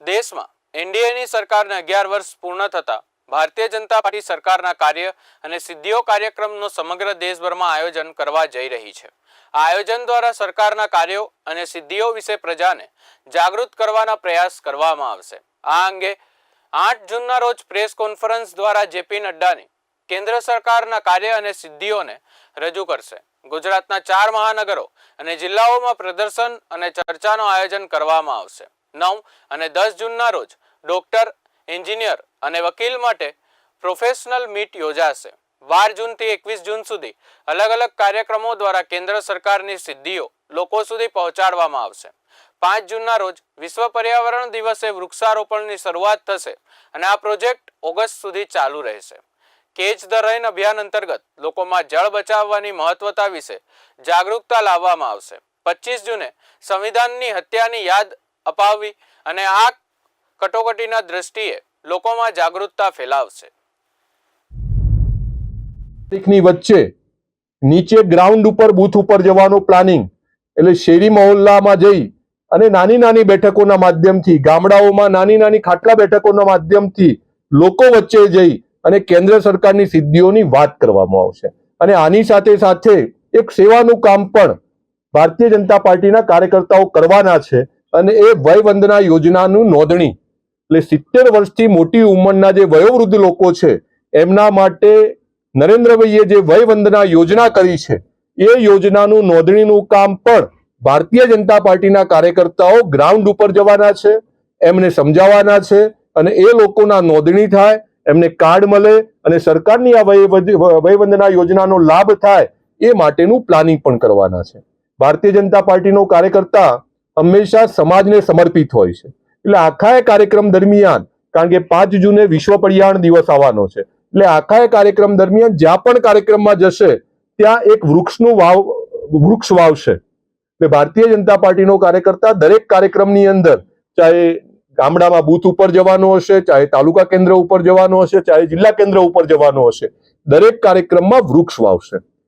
દેશમાં એનડીએની સરકારને અગિયાર વર્ષ પૂર્ણ થતાં ભારતીય જનતા પાર્ટી સરકારના કાર્ય અને સિદ્ધિઓ કાર્યક્રમનો સમગ્ર દેશભરમાં આયોજન કરવા જઈ રહી છે. આ આયોજન દ્વારા સરકારના કાર્યો અને સિદ્ધિઓ વિશે પ્રજાને જાગૃત કરવાના પ્રયાસ કરવામાં આવશે. આ અંગે આઠ જૂનના રોજ પ્રેસ કોન્ફરન્સ દ્વારા જેપી નડ્ડાની કેન્દ્ર સરકારના કાર્ય અને સિદ્ધિઓને રજૂ કરશે. ગુજરાતના ચાર મહાનગરો અને જિલ્લાઓમાં પ્રદર્શન અને ચર્ચાનું આયોજન કરવામાં આવશે. નવ અને દસ જૂનના રોજ ડોક્ટર, એન્જિનિયર અને વકીલ માટે પ્રોફેશનલ મીટ યોજાશે. બાર જૂનથી એકવીસ જૂન સુધી અલગ અલગ કાર્યક્રમો દ્વારા કેન્દ્ર સરકારની સિદ્ધિઓ લોકો સુધી પહોંચાડવામાં આવશે. પાંચ જૂનના રોજ વિશ્વ પર્યાવરણ દિવસે વૃક્ષારોપણની શરૂઆત થશે અને આ પ્રોજેક્ટ ઓગસ્ટ સુધી ચાલુ રહેશે. કેચ ધ રેન અભિયાન અંતર્ગત લોકોમાં જળ બચાવવાની મહત્વતા વિશે જાગૃતતા લાવવામાં આવશે. પચીસ જૂને સંવિધાનની હત્યાની યાદ અપાવવી અને આ કટોકટીના દ્રષ્ટિએ લોકોમાં જાગૃતતા ફેલાવશે. ની વચ્ચે નીચે ગ્રાઉન્ડ ઉપર, બૂથ ઉપર જવાનું પ્લાનિંગ એટલે શેરી મહોલ્લામાં જઈ અને નાની નાની બેઠકોના માધ્યમથી, ગામડાઓમાં નાની નાની ખાટલા બેઠકોના માધ્યમથી લોકો વચ્ચે જઈ અને કેન્દ્ર સરકારની સિદ્ધિઓની વાત કરવામાં આવશે. અને આની સાથે સાથે એક સેવાનું કામ પણ ભારતીય જનતા પાર્ટીના કાર્યકર્તાઓ કરવાના છે. અને એ વયવંદના યોજનાનું નોંધણી. એટલે સિત્તેર વર્ષથી મોટી ઉંમરના જે વયોવૃદ્ધ લોકો છે, એમના માટે નરેન્દ્રભાઈએ જે વયવંદના યોજના કરી છે, એ યોજનાનું નોંધણીનું કામ પણ ભારતીય જનતા પાર્ટીના કાર્યકર્તાઓ ગ્રાઉન્ડ ઉપર જવાના છે, એમને સમજાવવાના છે અને એ લોકોના નોંધણી થાય, એમને કાર્ડ મળે અને સરકારની આ વય વયવંદના યોજનાનો લાભ થાય એ માટેનું પ્લાનિંગ પણ કરવાના છે. ભારતીય જનતા પાર્ટીનો કાર્યકર્તા હંમેશા સમાજને સમર્પિત હોય છે. એટલે આખા એ કાર્યક્રમ દરમિયાન, કારણ કે પાંચ જૂને વિશ્વ પર્યાવરણ દિવસ આવવાનો છે. એટલે આખા એ કાર્યક્રમ દરમિયાન જ્યાં પણ કાર્યક્રમમાં જશે, ત્યાં એક વૃક્ષનું વાવ, વૃક્ષ વાવશે. એટલે ભારતીય જનતા પાર્ટીનો કાર્યકર્તા દરેક કાર્યક્રમની અંદર, ચાહે ગામડામાં બૂથ ઉપર જવાનો હશે, ચાહે તાલુકા કેન્દ્ર ઉપર જવાનો હશે, ચાહે જિલ્લા કેન્દ્ર ઉપર જવાનો હશે, દરેક કાર્યક્રમમાં વૃક્ષ વાવશે.